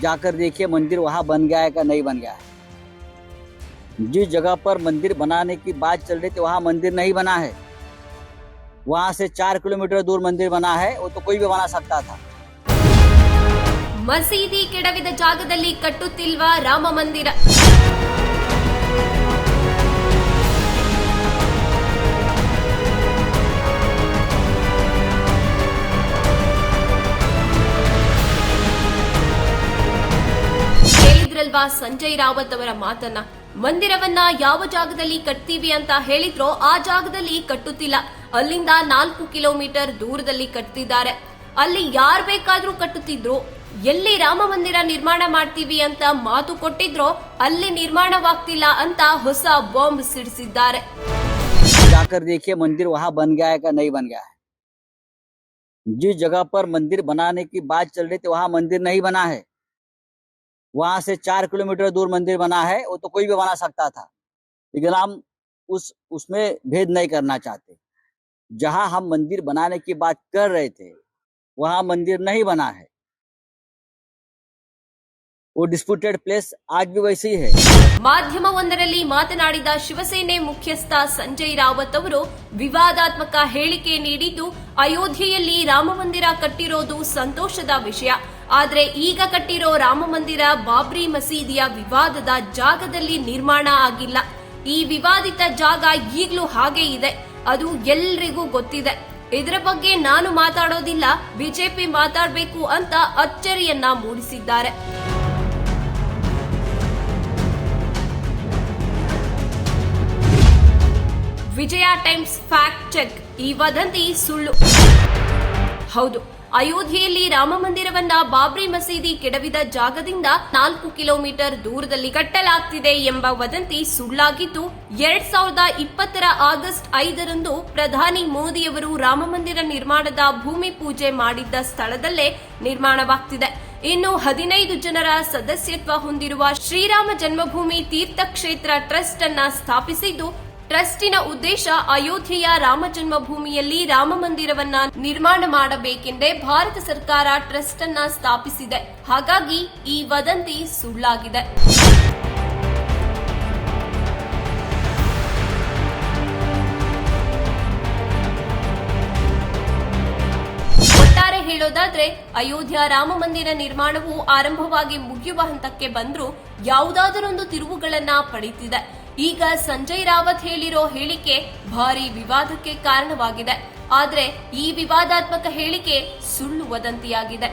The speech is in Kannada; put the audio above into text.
जाकर देखिए मंदिर वहाँ बन गया है का नहीं बन गया है जिस जगह पर मंदिर बनाने की बात चल रही थी वहाँ मंदिर नहीं बना है वहाँ से चार किलोमीटर दूर मंदिर बना है वो तो कोई भी बना सकता था ಮಸೀದಿ ಕೆಡವಿದ ಜಾಗದಲ್ಲಿ ಕಟ್ಟುತ್ತಿಲ್ವಾ ರಾಮ ಮಂದಿರ ಹೇಳಿದ್ರಲ್ವಾ ಸಂಜಯ್ ರಾವತ್ ಅವರ ಮಾತನ್ನ ಮಂದಿರವನ್ನ ಯಾವ ಜಾಗದಲ್ಲಿ ಕಟ್ತೀವಿ ಅಂತ ಹೇಳಿದ್ರೋ ಆ ಜಾಗದಲ್ಲಿ ಕಟ್ಟುತ್ತಿಲ್ಲ ಅಲ್ಲಿಂದ ನಾಲ್ಕು ಕಿಲೋಮೀಟರ್ ದೂರದಲ್ಲಿ ಕಟ್ತಿದ್ದಾರೆ ಅಲ್ಲಿ ಯಾರ್ ಬೇಕಾದ್ರೂ ಕಟ್ಟುತ್ತಿದ್ರು ಎಲ್ಲಿ ರಾಮ ಮಂದಿರ ನಿರ್ಮಾಣ ಮಾಡ್ತೀವಿ ಅಂತ ಮಾತು ಕೊಟ್ಟಿದ್ರೋ ಅಲ್ಲಿ ನಿರ್ಮಾಣವಾಗ್ತಿಲ್ಲ ಅಂತ ಹೊಸ ಬಾಂಬ್ ಸಿಡಿಸಿದ್ದಾರೆ जाकर देखिए मंदिर वहाँ बन गया है का नहीं बन गया है जिस जगह पर मंदिर बनाने की बात चल रही थी वहाँ मंदिर नहीं बना है वहाँ से चार किलोमीटर दूर मंदिर बना है वो तो कोई भी बना सकता था लेकिन हम उस उसमें भेद नहीं करना चाहते जहाँ हम मंदिर बनाने की बात कर रहे थे वहाँ मंदिर नहीं बना है वो डिस्प्यूटेड प्लेस आज भी वैसे ही है ಮಾಧ್ಯಮವೊಂದರಲ್ಲಿ ಮಾತನಾಡಿದ ಶಿವಸೇನೆ ಮುಖ್ಯಸ್ಥ ಸಂಜಯ್ ರಾವತ್ ಅವರು ವಿವಾದಾತ್ಮಕ ಹೇಳಿಕೆ ನೀಡಿದ್ದು ಅಯೋಧ್ಯೆಯಲ್ಲಿ ರಾಮ ಮಂದಿರ ಕಟ್ಟಿರೋದು ಸಂತೋಷದ ವಿಷಯ ಆದ್ರೆ ಈಗ ಕಟ್ಟಿರೋ ರಾಮ ಮಂದಿರ ಬಾಬ್ರಿ ಮಸೀದಿಯ ವಿವಾದದ ಜಾಗದಲ್ಲಿ ನಿರ್ಮಾಣ ಆಗಿಲ್ಲ. ಈ ವಿವಾದಿತ ಜಾಗ ಈಗಲೂ ಹಾಗೆ ಇದೆ. ಅದು ಎಲ್ರಿಗೂ ಗೊತ್ತಿದೆ. ಇದರ ಬಗ್ಗೆ ನಾನು ಮಾತಾಡೋದಿಲ್ಲ. ಬಿಜೆಪಿ ಮಾತಾಡಬೇಕು ಅಂತ ಅಚ್ಚರಿಯನ್ನ ಮೂಡಿಸಿದ್ದಾರೆ. Vijaya Times fact check. ಈ ವದಂತಿ ಸುಳ್ಳು. ಹೌದು. ಅಯೋಧ್ಯೆಯಲ್ಲಿ ರಾಮ ಮಂದಿರವನ್ನ ಬಾಬ್ರಿ ಮಸೀದಿ ಕೆಡವಿದ ಜಾಗದಿಂದ ನಾಲ್ಕು ಕಿಲೋಮೀಟರ್ ದೂರದಲ್ಲಿ ಕಟ್ಟಲಾಗ್ತಿದೆ ಎಂಬ ವದಂತಿ ಸುಳ್ಳಾಗಿದ್ದು, ಎರಡ್ ಸಾವಿರದ ಇಪ್ಪತ್ತರ ಆಗಸ್ಟ್ ಐದರಂದು ಪ್ರಧಾನಿ ಮೋದಿಯವರು ರಾಮ ಮಂದಿರ ನಿರ್ಮಾಣದ ಭೂಮಿ ಪೂಜೆ ಮಾಡಿದ್ದ ಸ್ಥಳದಲ್ಲೇ ನಿರ್ಮಾಣವಾಗ್ತಿದೆ. ಇನ್ನು ಹದಿನೈದು ಜನರ ಸದಸ್ಯತ್ವ ಹೊಂದಿರುವ ಶ್ರೀರಾಮ ಜನ್ಮಭೂಮಿ ತೀರ್ಥಕ್ಷೇತ್ರ ಟ್ರಸ್ಟ್ ಅನ್ನ ಸ್ಥಾಪಿಸಿದ್ದು ಟ್ರಸ್ಟಿನ ಉದ್ದೇಶ ಅಯೋಧ್ಯೆಯ ರಾಮಜನ್ಮಭೂಮಿಯಲ್ಲಿ ರಾಮಮಂದಿರವನ್ನ ರಾಮ ಮಂದಿರವನ್ನ ನಿರ್ಮಾಣ ಮಾಡಬೇಕೆಂದೇ ಭಾರತ ಸರ್ಕಾರ ಟ್ರಸ್ಟ್ ಅನ್ನ ಸ್ಥಾಪಿಸಿದೆ. ಹಾಗಾಗಿ ಈ ವದಂತಿ ಸುಳ್ಳಾಗಿದೆ. ಹೇಳೋದಾದ್ರೆ, ಅಯೋಧ್ಯ ರಾಮ ಮಂದಿರ ನಿರ್ಮಾಣವು ಆರಂಭವಾಗಿ ಮುಗಿಯುವ ಹಂತಕ್ಕೆ ಬಂದ್ರೂ ಯಾವುದಾದರೊಂದು ತಿರುವುಗಳನ್ನ ಪಡೆಯುತ್ತಿದೆ ಈಗ ಸಂಜಯ್ ರಾವತ್ ಹೇಳಿರೋ ಹೇಳಿಕೆ ಭಾರಿ ವಿವಾದಕ್ಕೆ ಕಾರಣವಾಗಿದೆ. ಆದರೆ ಈ ವಿವಾದಾತ್ಮಕ ಹೇಳಿಕೆ ಸುಳ್ಳು ವದಂತಿಯಾಗಿದೆ.